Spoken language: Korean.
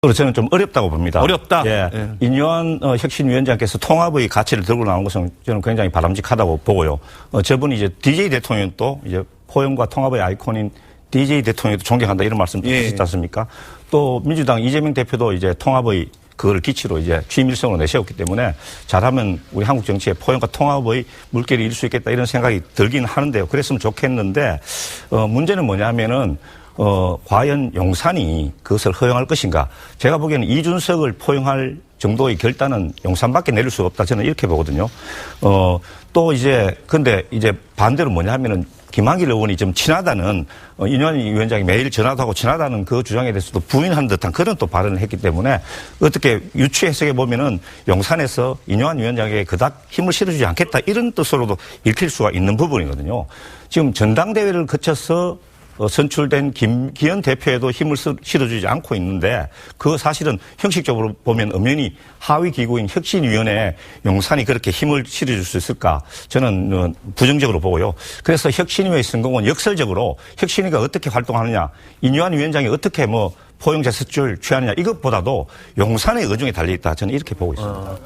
저는 좀 어렵다고 봅니다. 어렵다? 예. 예. 인요한 어, 혁신위원장께서 통합의 가치를 들고 나온 것은 저는 굉장히 바람직하다고 보고요. 어, 저분이 이제 DJ 대통령도 이제 포용과 통합의 아이콘인 DJ 대통령도 존경한다 이런 말씀 예. 하셨지 않습니까? 또 민주당 이재명 대표도 이제 통합의 그거를 기치로 이제 취임 일성으로 내세웠기 때문에 잘하면 우리 한국 정치의 포용과 통합의 물결이 일 수 있겠다 이런 생각이 들긴 하는데요. 그랬으면 좋겠는데 어, 문제는 뭐냐면은 어, 과연 용산이 그것을 허용할 것인가? 제가 보기에는 이준석을 포용할 정도의 결단은 용산밖에 내릴 수가 없다. 저는 이렇게 보거든요. 어, 또 이제, 근데 이제 반대로 뭐냐 하면은 김한길 의원이 좀 친하다는 어, 인현 위원장이 매일 전화도 하고 친하다는 그 주장에 대해서도 부인한 듯한 그런 또 발언을 했기 때문에 어떻게 유추 해석해 보면은 용산에서 인현 위원장에게 그닥 힘을 실어주지 않겠다 이런 뜻으로도 읽힐 수가 있는 부분이거든요. 지금 전당대회를 거쳐서 어, 선출된 김기현 대표에도 힘을 쓰- 실어주지 않고 있는데 그 사실은 형식적으로 보면 엄연히 하위 기구인 혁신위원회 용산이 그렇게 힘을 실어줄 수 있을까 저는 어, 부정적으로 보고요. 그래서 혁신위의 성공은 역설적으로 혁신위가 어떻게 활동하느냐 인유한 위원장이 어떻게 뭐 포용자 수출 취하느냐 이것보다도 용산의 의중에 달려 있다 저는 이렇게 보고 있습니다.